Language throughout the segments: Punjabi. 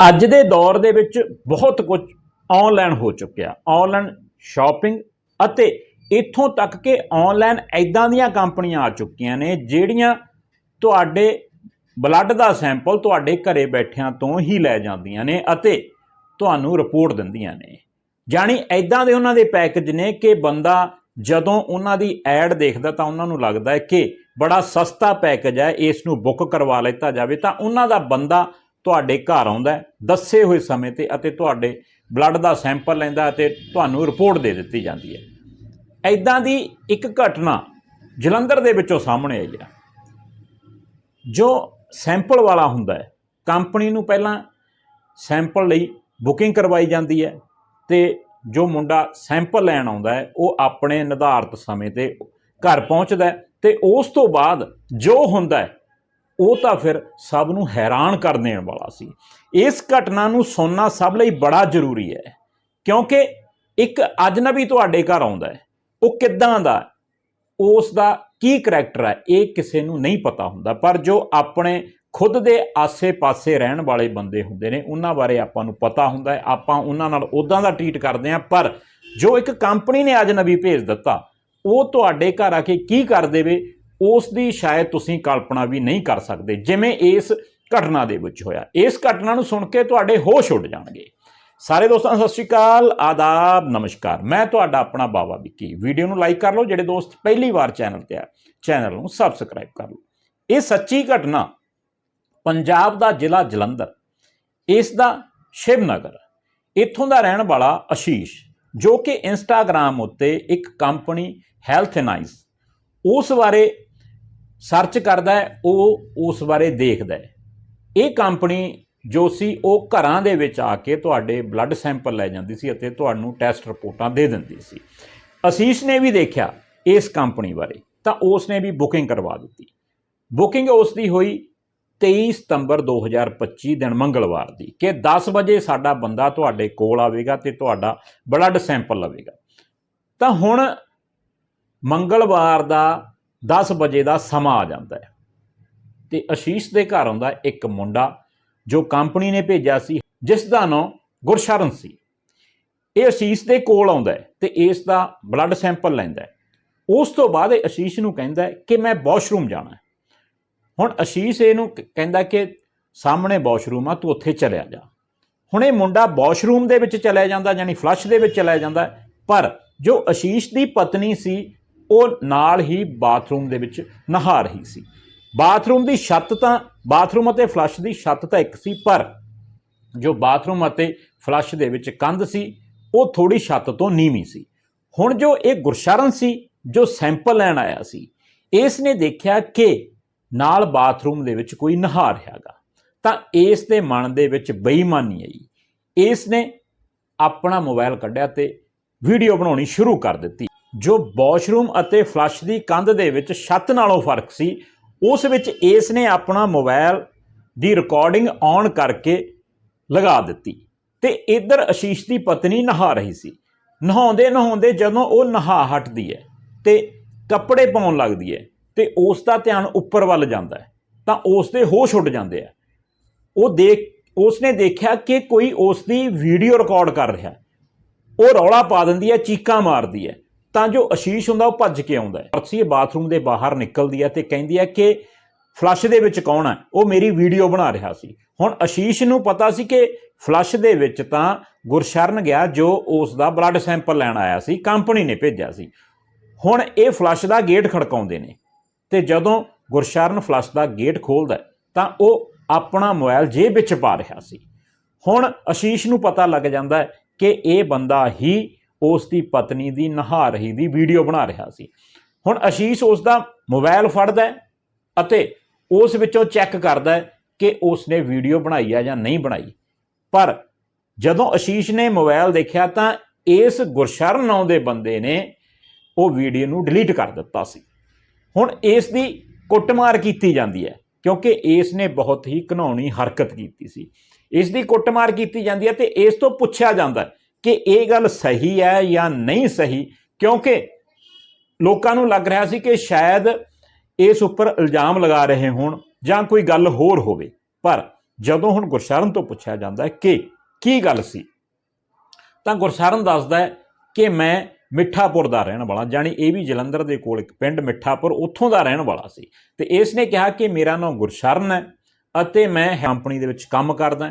ਅੱਜ ਦੇ ਦੌਰ ਦੇ ਵਿੱਚ ਬਹੁਤ ਕੁਝ ਆਨਲਾਈਨ ਹੋ ਚੁੱਕਿਆ। ਆਨਲਾਈਨ ਸ਼ਾਪਿੰਗ ਅਤੇ ਇੱਥੋਂ ਤੱਕ ਕਿ ਆਨਲਾਈਨ ਐਦਾਂ ਦੀਆਂ ਕੰਪਨੀਆਂ ਆ ਚੁੱਕੀਆਂ ਨੇ ਜਿਹੜੀਆਂ ਤੁਹਾਡੇ ਬਲੱਡ ਦਾ ਸੈਂਪਲ ਤੁਹਾਡੇ ਘਰੇ ਬੈਠਿਆਂ ਤੋਂ ਹੀ ਲੈ ਜਾਂਦੀਆਂ ਨੇ ਅਤੇ ਤੁਹਾਨੂੰ ਰਿਪੋਰਟ ਦਿੰਦੀਆਂ ਨੇ। ਜਾਣੀ ਐਦਾਂ ਦੇ ਉਹਨਾਂ ਦੇ ਪੈਕੇਜ ਨੇ ਕਿ ਬੰਦਾ ਜਦੋਂ ਉਹਨਾਂ ਦੀ ਐਡ ਦੇਖਦਾ ਤਾਂ ਉਹਨਾਂ ਨੂੰ ਲੱਗਦਾ ਹੈ ਕਿ ਬੜਾ ਸਸਤਾ ਪੈਕੇਜ ਹੈ, ਇਸ ਨੂੰ ਬੁੱਕ ਕਰਵਾ ਲਿੱਤਾ ਜਾਵੇ ਤਾਂ ਉਹਨਾਂ ਦਾ ਬੰਦਾ ਤੁਹਾਡੇ ਘਰ ਆਉਂਦਾ ਦੱਸੇ ਹੋਏ ਸਮੇਂ ਤੇ ਅਤੇ ਤੁਹਾਡੇ ਬਲੱਡ ਦਾ ਸੈਂਪਲ ਲੈਂਦਾ ਅਤੇ ਤੁਹਾਨੂੰ ਰਿਪੋਰਟ ਦੇ ਦਿੱਤੀ ਜਾਂਦੀ ਹੈ। ਐਦਾਂ ਦੀ ਇੱਕ ਘਟਨਾ ਜਲੰਧਰ ਦੇ ਵਿੱਚੋਂ ਸਾਹਮਣੇ ਆਈ ਹੈ। ਜੋ ਸੈਂਪਲ ਵਾਲਾ ਹੁੰਦਾ ਹੈ ਕੰਪਨੀ ਨੂੰ ਪਹਿਲਾਂ ਸੈਂਪਲ ਲਈ ਬੁਕਿੰਗ ਕਰਵਾਈ ਜਾਂਦੀ ਹੈ ਤੇ ਜੋ ਮੁੰਡਾ ਸੈਂਪਲ ਲੈਣ ਆਉਂਦਾ ਹੈ, ਉਹ ਆਪਣੇ ਨਿਰਧਾਰਤ ਸਮੇਂ ਤੇ ਘਰ ਪਹੁੰਚਦਾ ਹੈ ਤੇ ਉਸ ਤੋਂ ਬਾਅਦ ਜੋ ਹੁੰਦਾ ਹੈ ਉਹ ਤਾਂ ਫਿਰ ਸਭ ਨੂੰ ਹੈਰਾਨ ਕਰ ਦੇਣ ਵਾਲਾ ਸੀ। ਇਸ ਘਟਨਾ ਨੂੰ ਸੁਣਨਾ ਸਭ ਲਈ ਬੜਾ ਜ਼ਰੂਰੀ ਹੈ, ਕਿਉਂਕਿ ਇੱਕ ਅਜਨਬੀ ਤੁਹਾਡੇ ਘਰ ਆਉਂਦਾ ਹੈ, ਉਹ ਕਿੱਦਾਂ ਦਾ ਉਸ ਦਾ ਕੀ ਕਰੈਕਟਰ ਹੈ, ਇਹ ਕਿਸੇ ਨੂੰ ਨਹੀਂ ਪਤਾ ਹੁੰਦਾ। ਪਰ ਜੋ ਆਪਣੇ ਖੁਦ ਦੇ ਆਸੇ-ਪਾਸੇ ਰਹਿਣ ਵਾਲੇ ਬੰਦੇ ਹੁੰਦੇ ਨੇ, ਉਹਨਾਂ ਬਾਰੇ ਆਪਾਂ ਨੂੰ ਪਤਾ ਹੁੰਦਾ ਹੈ। ਆਪਾਂ ਉਹਨਾਂ ਨਾਲ ਉਦਾਂ ਦਾ ਟਰੀਟ ਕਰਦੇ ਹਾਂ, ਪਰ ਜੋ ਇੱਕ ਕੰਪਨੀ ਨੇ ਅਜਨਬੀ ਭੇਜ ਦਿੱਤਾ, ਉਹ ਤੁਹਾਡੇ ਘਰ ਆ ਕੇ ਕੀ ਕਰ ਦੇਵੇ? ਉਸ ਦੀ ਸ਼ਾਇਦ ਤੁਸੀਂ ਕਲਪਨਾ ਵੀ ਨਹੀਂ ਕਰ ਸਕਦੇ, ਜਿਵੇਂ ਇਸ ਘਟਨਾ ਦੇ ਵਿੱਚ ਹੋਇਆ। ਇਸ ਘਟਨਾ ਨੂੰ ਸੁਣ ਕੇ ਤੁਹਾਡੇ ਹੋਸ਼ ਉੱਡ ਜਾਣਗੇ। ਸਾਰੇ ਦੋਸਤਾਂ, ਸਤਿ ਸ਼੍ਰੀ ਅਕਾਲ, ਆਦਾਬ, ਨਮਸਕਾਰ। ਮੈਂ ਤੁਹਾਡਾ ਆਪਣਾ ਬਾਬਾ ਵਿੱਕੀ। ਵੀਡੀਓ ਨੂੰ ਲਾਈਕ ਕਰ ਲਓ, ਜਿਹੜੇ ਦੋਸਤ ਪਹਿਲੀ ਵਾਰ ਚੈਨਲ ਤੇ ਆ, ਚੈਨਲ ਨੂੰ ਸਬਸਕ੍ਰਾਈਬ ਕਰ ਲਓ। ਇਹ ਸੱਚੀ ਘਟਨਾ ਪੰਜਾਬ ਦਾ ਜ਼ਿਲ੍ਹਾ ਜਲੰਧਰ, ਇਸ ਦਾ ਸ਼ਿਵਨਗਰ, ਇੱਥੋਂ ਦਾ ਰਹਿਣ ਵਾਲਾ ਆਸ਼ੀਸ਼ ਜੋ ਕਿ ਇੰਸਟਾਗ੍ਰam ਉੱਤੇ ਇੱਕ ਕੰਪਨੀ ਹੈਲਥ ਨਾਈਸ ਉਸ ਬਾਰੇ ਸਰਚ ਕਰਦਾ ਹੈ, ਉਹ ਉਸ ਬਾਰੇ ਦੇਖਦਾ ਹੈ। ਇਹ ਕੰਪਨੀ ਜੋ ਸੀ, ਉਹ ਘਰਾਂ ਦੇ ਵਿੱਚ ਆ ਕੇ ਤੁਹਾਡੇ ਬਲੱਡ ਸੈਂਪਲ ਲੈ ਜਾਂਦੀ ਸੀ ਅਤੇ ਤੁਹਾਨੂੰ ਟੈਸਟ ਰਿਪੋਰਟਾਂ ਦੇ ਦਿੰਦੀ ਸੀ। ਅਸੀਸ਼ ਨੇ ਵੀ ਦੇਖਿਆ ਇਸ ਕੰਪਨੀ ਬਾਰੇ, ਤਾਂ ਉਸ ਨੇ ਵੀ ਬੁਕਿੰਗ ਕਰਵਾ ਦਿੱਤੀ। ਬੁਕਿੰਗ ਉਸ ਦੀ ਹੋਈ 23 ਸਤੰਬਰ 2025 ਦਿਨ ਮੰਗਲਵਾਰ ਦੀ, ਕਿ 10 ਵਜੇ ਸਾਡਾ ਬੰਦਾ ਤੁਹਾਡੇ ਕੋਲ ਆਵੇਗਾ ਤੇ ਤੁਹਾਡਾ ਬਲੱਡ ਸੈਂਪਲ ਲਵੇਗਾ। ਤਾਂ ਹੁਣ ਮੰਗਲਵਾਰ ਦਾ 10 ਵਜੇ ਦਾ ਸਮਾਂ ਆ ਜਾਂਦਾ ਹੈ। ਤੇ ਅਸ਼ੀਸ਼ ਦੇ ਘਰ ਆਉਂਦਾ ਇੱਕ ਮੁੰਡਾ ਜੋ ਕੰਪਨੀ ਨੇ ਭੇਜਿਆ ਸੀ, ਜਿਸ ਦਾ ਨਾਮ ਗੁਰਸ਼ਰਨ ਸੀ। ਇਹ ਅਸ਼ੀਸ਼ ਦੇ ਕੋਲ ਆਉਂਦਾ ਹੈ ਤੇ ਇਸ ਦਾ ਬਲੱਡ ਸੈਂਪਲ ਲੈਂਦਾ ਉਸ ਤੋਂ ਬਾਅਦ ਇਹ ਅਸ਼ੀਸ਼ ਨੂੰ ਕਹਿੰਦਾ ਕਿ ਮੈਂ ਵਾਸ਼ਰੂਮ ਜਾਣਾ ਹੁਣ ਅਸ਼ੀਸ਼ ਇਹਨੂੰ ਕਹਿੰਦਾ ਕਿ ਸਾਹਮਣੇ ਵਾਸ਼ਰੂਮ ਆ, ਤੂੰ ਉੱਥੇ ਚਲਿਆ ਜਾ। ਹੁਣ ਇਹ ਮੁੰਡਾ ਵਾਸ਼ਰੂਮ ਦੇ ਵਿੱਚ ਚਲਿਆ ਜਾਂਦਾ, ਯਾਨੀ ਫਲੱਸ਼ ਦੇ ਵਿੱਚ ਚਲਿਆ ਜਾਂਦਾ ਪਰ ਜੋ ਅਸ਼ੀਸ਼ ਦੀ ਪਤਨੀ ਸੀ ਉਹ ਨਾਲ ਹੀ ਬਾਥਰੂਮ ਦੇ ਵਿੱਚ ਨਹਾ ਰਹੀ ਸੀ। ਬਾਥਰੂਮ ਦੀ ਛੱਤ ਤਾਂ, ਬਾਥਰੂਮ ਅਤੇ ਫਲੱਸ਼ ਦੀ ਛੱਤ ਤਾਂ ਇੱਕ ਸੀ, ਪਰ ਜੋ ਬਾਥਰੂਮ ਅਤੇ ਫਲੱਸ਼ ਦੇ ਵਿੱਚ ਕੰਧ ਸੀ, ਉਹ ਥੋੜੀ ਛੱਤ ਤੋਂ ਨੀਵੀਂ ਸੀ। ਹੁਣ ਜੋ ਇਹ ਗੁਰਸ਼ਰਨ ਸੀ, ਜੋ ਸੈਂਪਲ ਲੈਣ ਆਇਆ ਸੀ, ਇਸ ਨੇ ਦੇਖਿਆ ਕਿ ਨਾਲ ਬਾਥਰੂਮ ਦੇ ਵਿੱਚ ਕੋਈ ਨਹਾ ਰਿਹਾਗਾ ਤਾਂ ਇਸ ਦੇ ਮਨ ਦੇ ਵਿੱਚ ਬੇਈਮਾਨੀ ਆਈ। ਇਸ ਨੇ ਆਪਣਾ ਮੋਬਾਈਲ ਕੱਢਿਆ ਤੇ ਵੀਡੀਓ ਬਣਾਉਣੀ ਸ਼ੁਰੂ ਕਰ ਦਿੱਤੀ। ਜੋ ਵਾਸ਼ਰੂਮ ਅਤੇ ਫਲੱਸ਼ ਦੀ ਕੰਧ ਦੇ ਵਿੱਚ ਛੱਤ ਨਾਲੋਂ ਫ਼ਰਕ ਸੀ, ਉਸ ਵਿੱਚ ਇਸ ਨੇ ਆਪਣਾ ਮੋਬਾਈਲ ਦੀ ਰਿਕਾਰਡਿੰਗ ਔਨ ਕਰਕੇ ਲਗਾ ਦਿੱਤੀ ਤੇ ਇੱਧਰ ਆਸ਼ੀਸ਼ ਦੀ ਪਤਨੀ ਨਹਾ ਰਹੀ ਸੀ। ਨਹਾਉਂਦੇ ਨਹਾਉਂਦੇ ਜਦੋਂ ਉਹ ਨਹਾ ਹਟਦੀ ਹੈ ਤੇ ਕੱਪੜੇ ਪਾਉਣ ਲੱਗਦੀ ਹੈ ਤੇ ਉਸ ਦਾ ਧਿਆਨ ਉੱਪਰ ਵੱਲ ਜਾਂਦਾ ਹੈ, ਤਾਂ ਉਸ ਦੇ ਹੋਸ਼ ਉੱਡ ਜਾਂਦੇ ਆ। ਉਹ ਦੇਖ, ਉਸ ਨੇ ਦੇਖਿਆ ਕਿ ਕੋਈ ਉਸ ਦੀ ਵੀਡੀਓ ਰਿਕਾਰਡ ਕਰ ਰਿਹਾ ਉਹ ਰੌਲਾ ਪਾ ਦਿੰਦੀ ਹੈ, ਚੀਕਾਂ ਮਾਰਦੀ ਹੈ। ਤਾਂ ਜੋ ਅਸ਼ੀਸ਼ ਹੁੰਦਾ, ਉਹ ਭੱਜ ਕੇ ਆਉਂਦਾ ਹੈ। ਅਰਸੀ ਬਾਥਰੂਮ ਦੇ ਬਾਹਰ ਨਿਕਲਦੀ ਹੈ ਤੇ ਕਹਿੰਦੀ ਹੈ ਕਿ ਫਲੱਸ਼ ਦੇ ਵਿੱਚ ਕੌਣ ਹੈ? ਉਹ ਮੇਰੀ ਵੀਡੀਓ ਬਣਾ ਰਿਹਾ ਸੀ। ਹੁਣ ਅਸ਼ੀਸ਼ ਨੂੰ ਪਤਾ ਸੀ ਕਿ ਫਲੱਸ਼ ਦੇ ਵਿੱਚ ਤਾਂ ਗੁਰਸ਼ਰਨ ਗਿਆ, ਜੋ ਉਸ ਦਾ ਬਲੱਡ ਸੈਂਪਲ ਲੈਣ ਆਇਆ ਸੀ, ਕੰਪਨੀ ਨੇ ਭੇਜਿਆ ਸੀ। ਹੁਣ ਇਹ ਫਲੱਸ਼ ਦਾ ਗੇਟ ਖੜਕਾਉਂਦੇ ਨੇ ਤੇ ਜਦੋਂ ਗੁਰਸ਼ਰਨ ਫਲੱਸ਼ ਦਾ ਗੇਟ ਖੋਲਦਾ ਤਾਂ ਉਹ ਆਪਣਾ ਮੋਬਾਈਲ ਜੇਬ ਵਿੱਚ ਪਾ ਰਿਹਾ ਸੀ। ਹੁਣ ਅਸ਼ੀਸ਼ ਨੂੰ ਪਤਾ ਲੱਗ ਜਾਂਦਾ ਹੈ ਕਿ ਇਹ ਬੰਦਾ ਹੀ ਉਸ ਦੀ ਪਤਨੀ ਦੀ ਨਹਾ ਰਹੀ ਦੀ ਵੀਡੀਓ ਬਣਾ ਰਿਹਾ ਸੀ। ਹੁਣ ਅਸ਼ੀਸ਼ ਉਸ ਦਾ ਮੋਬਾਈਲ ਫੜਦਾ ਅਤੇ ਉਸ ਵਿੱਚੋਂ ਚੈੱਕ ਕਰਦਾ ਕਿ ਉਸ ਨੇ ਵੀਡੀਓ ਬਣਾਈ ਹੈ ਜਾਂ ਨਹੀਂ ਬਣਾਈ। ਪਰ ਜਦੋਂ ਅਸ਼ੀਸ਼ ਨੇ ਮੋਬਾਈਲ ਦੇਖਿਆ ਤਾਂ ਇਸ ਗੁਰਸ਼ਰਨ ਨਾਂ ਦੇ ਬੰਦੇ ਨੇ ਉਹ ਵੀਡੀਓ ਨੂੰ ਡਿਲੀਟ ਕਰ ਦਿੱਤਾ ਸੀ। ਹੁਣ ਇਸ ਦੀ ਕੁੱਟਮਾਰ ਕੀਤੀ ਜਾਂਦੀ ਹੈ ਕਿਉਂਕਿ ਇਸ ਨੇ ਬਹੁਤ ਹੀ ਘਿਨਾਉਣੀ ਹਰਕਤ ਕੀਤੀ ਸੀ। ਇਸ ਦੀ ਕੁੱਟਮਾਰ ਕੀਤੀ ਜਾਂਦੀ ਹੈ ਤੇ ਇਸ ਤੋਂ ਪੁੱਛਿਆ ਜਾਂਦਾ ਹੈ ਕਿ ਇਹ ਗੱਲ ਸਹੀ ਹੈ ਜਾਂ ਨਹੀਂ ਸਹੀ, ਕਿਉਂਕਿ ਲੋਕਾਂ ਨੂੰ ਲੱਗ ਰਿਹਾ ਸੀ ਕਿ ਸ਼ਾਇਦ ਇਸ ਉੱਪਰ ਇਲਜ਼ਾਮ ਲਗਾ ਰਹੇ ਹੋਣ ਜਾਂ ਕੋਈ ਗੱਲ ਹੋਰ ਹੋਵੇ। ਪਰ ਜਦੋਂ ਹੁਣ ਗੁਰਸ਼ਰਨ ਤੋਂ ਪੁੱਛਿਆ ਜਾਂਦਾ ਹੈ ਕਿ ਕੀ ਗੱਲ ਸੀ, ਤਾਂ ਗੁਰਸ਼ਰਨ ਦੱਸਦਾ ਹੈ ਕਿ ਮੈਂ ਮਿੱਠਾਪੁਰ ਦਾ ਰਹਿਣ ਵਾਲਾ ਜਾਣੀ ਇਹ ਵੀ ਜਲੰਧਰ ਦੇ ਕੋਲ ਇੱਕ ਪਿੰਡ ਮਿੱਠਾਪੁਰ ਉੱਥੋਂ ਦਾ ਰਹਿਣ ਵਾਲਾ ਸੀ। ਤੇ ਇਸ ਨੇ ਕਿਹਾ ਕਿ ਮੇਰਾ ਨਾਮ ਗੁਰਸ਼ਰਨ ਹੈ ਅਤੇ ਮੈਂ ਕੰਪਨੀ ਦੇ ਵਿੱਚ ਕੰਮ ਕਰਦਾ।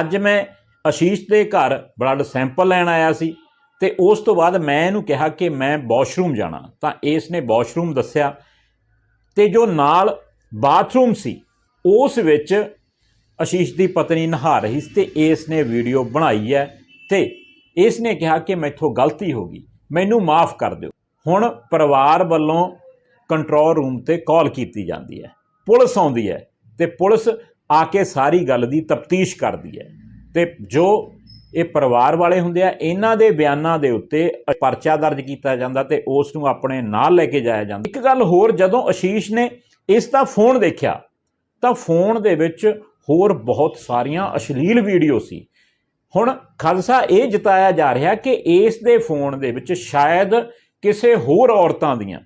ਅੱਜ ਮੈਂ ਆਸ਼ੀਸ਼ ਦੇ ਘਰ ਬਲੱਡ ਸੈਂਪਲ ਲੈਣ ਆਇਆ ਸੀ ਤੇ ਉਸ ਤੋਂ ਬਾਅਦ ਮੈਂ ਇਹਨੂੰ ਕਿਹਾ ਕਿ ਮੈਂ ਵਾਸ਼ਰੂਮ ਜਾਣਾ। ਤਾਂ ਇਸ ਨੇ ਵਾਸ਼ਰੂਮ ਦੱਸਿਆ ਤੇ ਜੋ ਨਾਲ ਬਾਥਰੂਮ ਸੀ, ਉਸ ਵਿੱਚ ਆਸ਼ੀਸ਼ ਦੀ ਪਤਨੀ ਨਹਾ ਰਹੀ ਸੀ ਤੇ ਇਸ ਨੇ ਵੀਡੀਓ ਬਣਾਈ ਹੈ ਤੇ ਇਸ ਨੇ ਕਿਹਾ ਕਿ ਮੈਥੋਂ ਗਲਤੀ ਹੋ ਗਈ, ਮੈਨੂੰ ਮਾਫ ਕਰ ਦਿਓ। ਹੁਣ ਪਰਿਵਾਰ ਵੱਲੋਂ ਕੰਟਰੋਲ ਰੂਮ ਤੇ ਕਾਲ ਕੀਤੀ ਜਾਂਦੀ ਹੈ। ਪੁਲਿਸ ਆਉਂਦੀ ਹੈ ਤੇ ਪੁਲਿਸ ਆ ਕੇ ਸਾਰੀ ਗੱਲ ਦੀ ਤਫਤੀਸ਼ ਕਰਦੀ ਹੈ। ਤੇ ਜੋ ਇਹ ਪਰਿਵਾਰ ਵਾਲੇ ਹੁੰਦੇ ਆ, ਇਹਨਾਂ ਦੇ ਬਿਆਨਾਂ ਦੇ ਉੱਤੇ ਪਰਚਾ ਦਰਜ ਕੀਤਾ ਜਾਂਦਾ ਤੇ ਉਸ ਨੂੰ ਆਪਣੇ ਨਾਲ ਲੈ ਕੇ ਜਾਇਆ ਜਾਂਦਾ। ਇੱਕ ਗੱਲ ਹੋਰ, ਜਦੋਂ ਅਸ਼ੀਸ਼ ਨੇ ਇਸ ਦਾ ਫੋਨ ਦੇਖਿਆ, ਤਾਂ ਫੋਨ ਦੇ ਵਿੱਚ ਹੋਰ ਬਹੁਤ ਸਾਰੀਆਂ ਅਸ਼ਲੀਲ ਵੀਡੀਓ ਸੀ। ਹੁਣ ਖਾਲਸਾ ਇਹ ਜਤਾਇਆ ਜਾ ਰਿਹਾ ਕਿ ਇਸ ਦੇ ਫੋਨ ਦੇ ਵਿੱਚ ਸ਼ਾਇਦ ਕਿਸੇ ਹੋਰ ਔਰਤਾਂ ਦੀਆਂ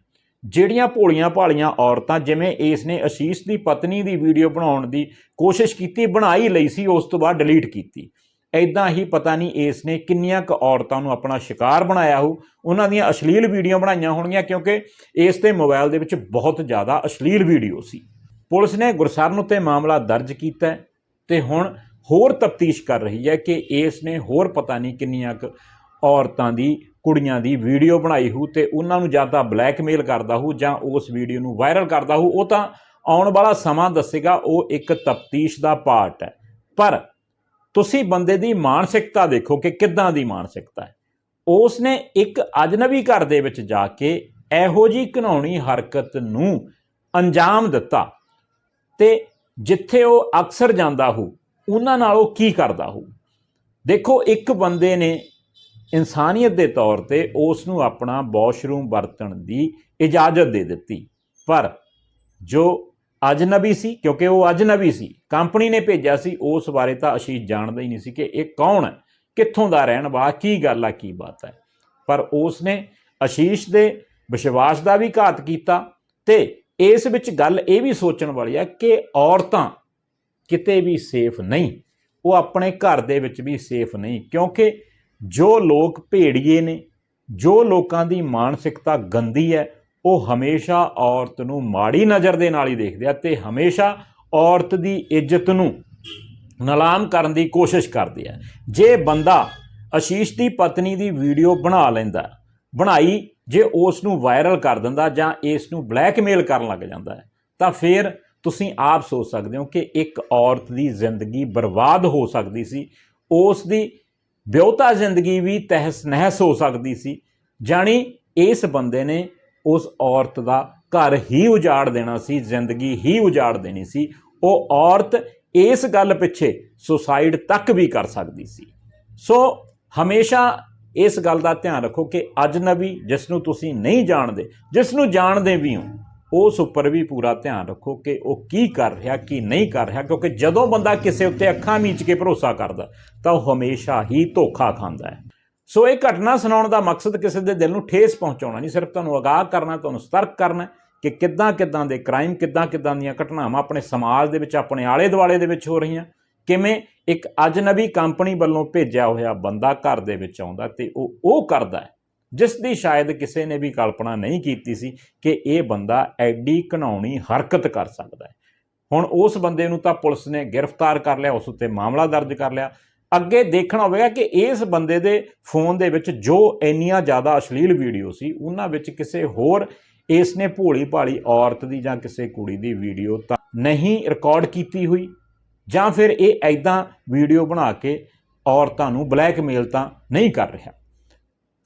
ਜਿਹੜੀਆਂ ਭੋਲੀਆਂ ਭਾਲੀਆਂ ਔਰਤਾਂ, ਜਿਵੇਂ ਇਸ ਨੇ ਅਸ਼ੀਸ਼ ਦੀ ਪਤਨੀ ਦੀ ਵੀਡੀਓ ਬਣਾਉਣ ਦੀ ਕੋਸ਼ਿਸ਼ ਕੀਤੀ, ਬਣਾਈ ਲਈ ਸੀ, ਉਸ ਤੋਂ ਬਾਅਦ ਡਿਲੀਟ ਕੀਤੀ। ਐਦਾਂ ਹੀ ਪਤਾ ਨਹੀਂ ਇਸ ਨੇ ਕਿੰਨੀਆਂ ਕੁ ਔਰਤਾਂ ਨੂੰ ਆਪਣਾ ਸ਼ਿਕਾਰ ਬਣਾਇਆ ਹੋ ਉਹਨਾਂ ਦੀਆਂ ਅਸ਼ਲੀਲ ਵੀਡੀਓ ਬਣਾਈਆਂ ਹੋਣਗੀਆਂ, ਕਿਉਂਕਿ ਇਸ ਦੇ ਮੋਬਾਈਲ ਦੇ ਵਿੱਚ ਬਹੁਤ ਜ਼ਿਆਦਾ ਅਸ਼ਲੀਲ ਵੀਡੀਓ ਸੀ। ਪੁਲਿਸ ਨੇ ਗੁਰਸਰਨ ਉੱਤੇ ਮਾਮਲਾ ਦਰਜ ਕੀਤਾ ਹੈ ਤੇ ਹੁਣ ਹੋਰ ਤਫਤੀਸ਼ ਕਰ ਰਹੀ ਹੈ ਕਿ ਇਸ ਨੇ ਹੋਰ ਪਤਾ ਨਹੀਂ ਕਿੰਨੀਆਂ ਕੁ ਔਰਤਾਂ ਦੀ ਕੁੜੀਆਂ ਦੀ ਵੀਡੀਓ ਬਣਾਈ ਹੋ ਤੇ ਉਹਨਾਂ ਨੂੰ ਜਾਂ ਤਾਂ ਬਲੈਕਮੇਲ ਕਰਦਾ ਹੋ ਜਾਂ ਉਸ ਵੀਡੀਓ ਨੂੰ ਵਾਇਰਲ ਕਰਦਾ ਹੋ, ਉਹ ਤਾਂ ਆਉਣ ਵਾਲਾ ਸਮਾਂ ਦੱਸੇਗਾ, ਉਹ ਇੱਕ ਤਫਤੀਸ਼ ਦਾ ਪਾਰਟ ਹੈ। ਪਰ ਤੁਸੀਂ ਬੰਦੇ ਦੀ ਮਾਨਸਿਕਤਾ ਦੇਖੋ ਕਿ ਕਿੱਦਾਂ ਦੀ ਮਾਨਸਿਕਤਾ ਹੈ। ਉਸ ਨੇ ਇੱਕ ਅਜਨਬੀ ਘਰ ਦੇ ਵਿੱਚ ਜਾ ਕੇ ਇਹੋ ਜੀ ਘਿਨਾਉਣੀ ਹਰਕਤ ਨੂੰ ਅੰਜਾਮ ਦਿੱਤਾ ਤੇ ਜਿੱਥੇ ਉਹ ਅਕਸਰ ਜਾਂਦਾ ਹੋ, ਉਹਨਾਂ ਨਾਲ ਉਹ ਕੀ ਕਰਦਾ ਹੋ? ਦੇਖੋ, ਇੱਕ ਬੰਦੇ ਨੇ ਇਨਸਾਨੀਅਤ ਦੇ ਤੌਰ ਤੇ ਉਸ ਨੂੰ ਆਪਣਾ ਵਾਸ਼ਰੂਮ ਵਰਤਣ ਦੀ ਇਜਾਜ਼ਤ ਦੇ ਦਿੱਤੀ। ਪਰ ਜੋ ਅਜਨਬੀ ਸੀ, ਕਿਉਂਕਿ ਉਹ ਅਜਨਬੀ ਸੀ, ਕੰਪਨੀ ਨੇ ਭੇਜਿਆ ਸੀ, ਉਸ ਬਾਰੇ ਤਾਂ ਆਸ਼ੀਸ਼ ਜਾਣਦਾ ਹੀ ਨਹੀਂ ਸੀ ਕਿ ਇਹ ਕੌਣ ਹੈ, ਕਿੱਥੋਂ ਦਾ ਰਹਿਣ ਵਾਲਾ, ਕੀ ਗੱਲ ਆ, ਕੀ ਬਾਤ ਹੈ। ਪਰ ਉਸ ਨੇ ਆਸ਼ੀਸ਼ ਦੇ ਵਿਸ਼ਵਾਸ ਦਾ ਵੀ ਘਾਤ ਕੀਤਾ ਤੇ ਇਸ ਵਿੱਚ ਗੱਲ ਇਹ ਵੀ ਸੋਚਣ ਵਾਲੀ ਆ ਕਿ ਔਰਤਾਂ ਕਿਤੇ ਵੀ ਸੇਫ ਨਹੀਂ, ਉਹ ਆਪਣੇ ਘਰ ਦੇ ਵਿੱਚ ਵੀ ਸੇਫ ਨਹੀਂ, ਕਿਉਂਕਿ ਜੋ ਲੋਕ ਭੇੜੀਏ ਨੇ, ਜੋ ਲੋਕਾਂ ਦੀ ਮਾਨਸਿਕਤਾ ਗੰਦੀ ਹੈ, ਉਹ ਹਮੇਸ਼ਾ ਔਰਤ ਨੂੰ ਮਾੜੀ ਨਜ਼ਰ ਦੇ ਨਾਲ ਹੀ ਦੇਖਦੇ ਆ ਤੇ ਹਮੇਸ਼ਾ ਔਰਤ ਦੀ ਇੱਜ਼ਤ ਨੂੰ ਨਲਾਮ ਕਰਨ ਦੀ ਕੋਸ਼ਿਸ਼ ਕਰਦੇ ਆ। ਜੇ ਬੰਦਾ ਅਸ਼ੀਸ਼ ਦੀ ਪਤਨੀ ਦੀ ਵੀਡੀਓ ਬਣਾ ਲੈਂਦਾ, ਬਣਾਈ, ਜੇ ਉਸ ਨੂੰ ਵਾਇਰਲ ਕਰ ਦਿੰਦਾ ਜਾਂ ਇਸ ਨੂੰ ਬਲੈਕਮੇਲ ਕਰਨ ਲੱਗ ਜਾਂਦਾ ਹੈ, ਤਾਂ ਫਿਰ ਤੁਸੀਂ ਆਪ ਸੋਚ ਸਕਦੇ ਹੋ ਕਿ ਇੱਕ ਔਰਤ ਦੀ ਜ਼ਿੰਦਗੀ ਬਰਬਾਦ ਹੋ ਸਕਦੀ ਸੀ, ਉਸ ਦੀ ਵਿਆਹੁਤਾ ਜ਼ਿੰਦਗੀ ਵੀ ਤਹਿਸ ਨਹਿਸ ਹੋ ਸਕਦੀ ਸੀ। ਜਾਣੀ ਇਸ ਬੰਦੇ ਨੇ ਉਸ ਔਰਤ ਦਾ ਘਰ ਹੀ ਉਜਾੜ ਦੇਣਾ ਸੀ, ਜ਼ਿੰਦਗੀ ਹੀ ਉਜਾੜ ਦੇਣੀ ਸੀ। ਉਹ ਔਰਤ ਇਸ ਗੱਲ ਪਿੱਛੇ ਸੁਸਾਈਡ ਤੱਕ ਵੀ ਕਰ ਸਕਦੀ ਸੀ। ਸੋ ਹਮੇਸ਼ਾ ਇਸ ਗੱਲ ਦਾ ਧਿਆਨ ਰੱਖੋ ਕਿ ਅਜਨਬੀ ਜਿਸ ਨੂੰ ਤੁਸੀਂ ਨਹੀਂ ਜਾਣਦੇ ਜਿਸ ਨੂੰ ਜਾਣਦੇ ਵੀ ਹੋ ਉਸ ਉੱਪਰ ਵੀ ਪੂਰਾ ਧਿਆਨ ਰੱਖੋ ਕਿ ਉਹ ਕੀ ਕਰ ਰਿਹਾ, ਕੀ ਨਹੀਂ ਕਰ ਰਿਹਾ, ਕਿਉਂਕਿ ਜਦੋਂ ਬੰਦਾ ਕਿਸੇ ਉੱਤੇ ਅੱਖਾਂ ਮੀਚ ਕੇ ਭਰੋਸਾ ਕਰਦਾ, ਤਾਂ ਉਹ ਹਮੇਸ਼ਾ ਹੀ ਧੋਖਾ ਖਾਂਦਾ ਹੈ। ਸੋ ਇਹ ਘਟਨਾ ਸੁਣਾਉਣ ਦਾ ਮਕਸਦ ਕਿਸੇ ਦੇ ਦਿਲ ਨੂੰ ਠੇਸ ਪਹੁੰਚਾਉਣਾ ਨਹੀਂ, ਸਿਰਫ ਤੁਹਾਨੂੰ ਅਗਾਹ ਕਰਨਾ, ਤੁਹਾਨੂੰ ਸਤਰਕ ਕਰਨਾ ਕਿ ਕਿੱਦਾਂ ਕਿੱਦਾਂ ਦੇ ਕ੍ਰਾਈਮ ਕਿੱਦਾਂ ਕਿੱਦਾਂ ਦੀਆਂ ਘਟਨਾਵਾਂ ਆਪਣੇ ਸਮਾਜ ਦੇ ਵਿੱਚ, ਆਪਣੇ ਆਲੇ ਦੁਆਲੇ ਦੇ ਵਿੱਚ ਹੋ ਰਹੀਆਂ। ਕਿਵੇਂ ਇੱਕ ਅਜਨਬੀ ਕੰਪਨੀ ਵੱਲੋਂ ਭੇਜਿਆ ਹੋਇਆ ਬੰਦਾ ਘਰ ਦੇ ਵਿੱਚ ਆਉਂਦਾ ਤੇ ਉਹ ਉਹ ਕਰਦਾ ਹੈ। ਜਿਸ ਦੀ ਸ਼ਾਇਦ ਕਿਸੇ ਨੇ ਵੀ ਕਲਪਨਾ ਨਹੀਂ ਕੀਤੀ ਸੀ ਕਿ ਇਹ ਬੰਦਾ ਐਡੀ ਘਨਾਉਣੀ ਹਰਕਤ ਕਰ ਸਕਦਾ ਹੈ। ਹੁਣ ਉਸ ਬੰਦੇ ਨੂੰ ਤਾਂ ਪੁਲਿਸ ਨੇ ਗ੍ਰਿਫਤਾਰ ਕਰ ਲਿਆ, ਉਸ ਉੱਤੇ ਮਾਮਲਾ ਦਰਜ ਕਰ ਲਿਆ। ਅੱਗੇ ਦੇਖਣਾ ਹੋਵੇਗਾ ਕਿ ਇਸ ਬੰਦੇ ਦੇ ਫੋਨ ਦੇ ਵਿੱਚ ਜੋ ਇੰਨੀਆਂ ਜ਼ਿਆਦਾ ਅਸ਼ਲੀਲ ਵੀਡੀਓ ਸੀ, ਉਹਨਾਂ ਵਿੱਚ ਕਿਸੇ ਹੋਰ ਇਸ ਨੇ ਭੋਲੀ ਭਾਲੀ ਔਰਤ ਦੀ ਜਾਂ ਕਿਸੇ ਕੁੜੀ ਦੀ ਵੀਡੀਓ ਤਾਂ ਨਹੀਂ ਰਿਕਾਰਡ ਕੀਤੀ ਹੋਈ। ਜਾਂ ਫਿਰ ਇਹ ਐਦਾਂ ਵੀਡੀਓ ਬਣਾ ਕੇ ਔਰਤਾਂ ਨੂੰ ਬਲੈਕਮੇਲ ਤਾਂ ਨਹੀਂ ਕਰ ਰਿਹਾ।